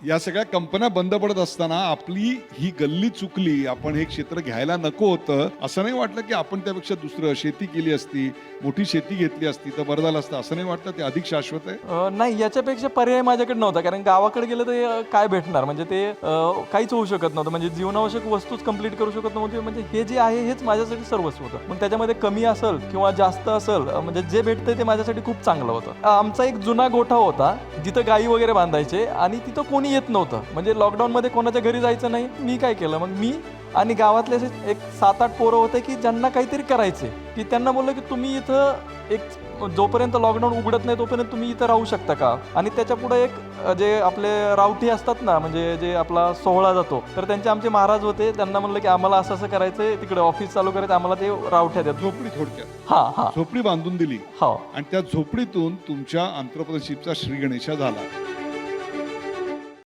या सगळ्या कंपन्या बंद पडत असताना आपली ही गल्ली चुकली आपण हे क्षेत्र घ्यायला नको होतं. असं नाही वाटलं की आपण त्यापेक्षा दुसरं शेती केली असती मोठी शेती घेतली असती तर बरं झालं असतं. असं नाही वाटतं ते अधिक शाश्वत आहे? नाही याच्यापेक्षा पर्याय माझ्याकडे नव्हता. कारण गावाकडे गेलं तर काय भेटणार? म्हणजे ते काहीच होऊ शकत नव्हतं. म्हणजे जीवनावश्यक वस्तूच कंप्लीट करू शकत नव्हती. म्हणजे हे जे आहे हेच माझ्यासाठी सर्वस्व होतं. मग त्याच्यामध्ये कमी असेल किंवा जास्त असेल म्हणजे जे भेटतंय ते माझ्यासाठी खूप चांगलं होतं. आमचा एक जुना गोठा होता जिथं गायी वगैरे बांधायचे आणि तिथं कोणी येत नव्हतं. म्हणजे लॉकडाऊनमध्ये कोणाच्या घरी जायचं नाही मी काय केलं? मग मी आणि गावातले असे एक सात आठ पोरं होते की ज्यांना काहीतरी करायचे की त्यांना बोललं की तुम्ही इथं एक जोपर्यंत लॉकडाऊन उघडत नाही तोपर्यंत तुम्ही इथं राहू शकता का? आणि त्याच्या पुढे एक जे आपले रावटी असतात ना म्हणजे जे आपला सोहळा जातो तर त्यांचे आमचे महाराज होते. त्यांना म्हणलं की आम्हाला असं असं करायचंय तिकडे ऑफिस चालू करायचं आम्हाला ते रावठ्या द्या झोपडी थोडक्यात. हा हा. झोपडी बांधून दिली. हो. आणि त्या झोपडीतून तुमच्या आंतरप्रदेशीचा श्री गणेशा झाला.